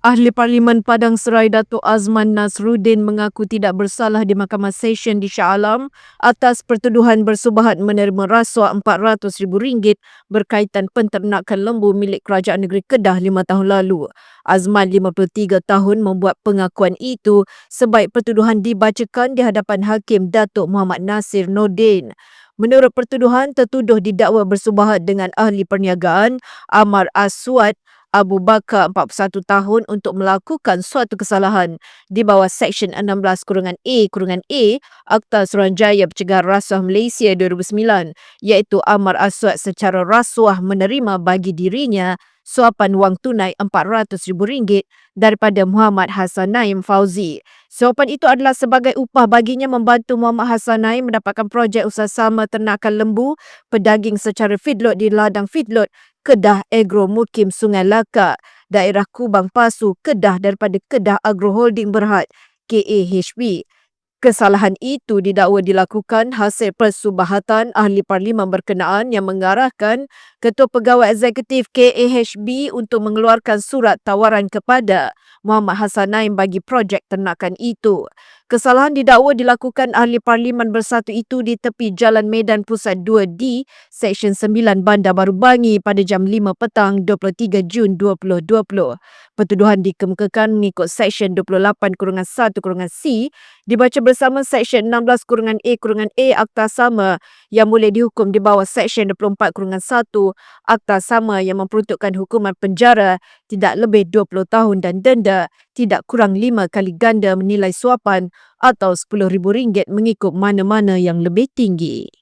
Ahli Parlimen Padang Serai Datuk Azman Nasruddin mengaku tidak bersalah di Mahkamah Session di Shah Alam atas pertuduhan bersubahat menerima rasuah RM400,000 berkaitan penternakan lembu milik Kerajaan Negeri Kedah lima tahun lalu. Azman 53 tahun membuat pengakuan itu sebaik pertuduhan dibacakan di hadapan Hakim Datuk Muhammad Nasir Nordin. Menurut pertuduhan, tertuduh didakwa bersubahat dengan ahli perniagaan Amar Aswad Abu Bakar 41 tahun untuk melakukan suatu kesalahan di bawah Seksyen 16 kurungan A. Kurungan A Akta Suruhanjaya Pencegahan Rasuah Malaysia 2009 iaitu Amar Aswad secara rasuah menerima bagi dirinya suapan wang tunai RM400,000 daripada Muhammad Hassan Naim Fauzi. Suapan itu adalah sebagai upah baginya membantu Muhammad Hassan Naim mendapatkan projek usaha sama ternakan lembu pedaging secara feedlot di ladang feedlot Kedah Agro Mukim Sungai Laka, daerah Kubang Pasu, Kedah daripada Kedah Agro Holding Berhad, KAHB. Kesalahan itu didakwa dilakukan hasil persubahatan ahli parlimen berkenaan yang mengarahkan Ketua Pegawai Eksekutif KAHB untuk mengeluarkan surat tawaran kepada Muhammad Hassan Naim bagi projek ternakan itu. Kesalahan didakwa dilakukan ahli parlimen bersatu itu di tepi Jalan Medan Pusat 2D, Seksyen 9 Bandar Baru Bangi pada jam 5 petang 23 Jun 2020. Pertuduhan dikemukakan mengikut Seksyen 28 kurungan 1 kurungan C dibaca bersama Seksyen 16 kurungan A kurungan A Akta Sama yang boleh dihukum di bawah Seksyen 24 kurungan 1 Akta Sama yang memperuntukkan hukuman penjara tidak lebih 20 tahun dan denda tidak kurang 5 kali ganda menilai suapan atau RM10,000 mengikut mana-mana yang lebih tinggi.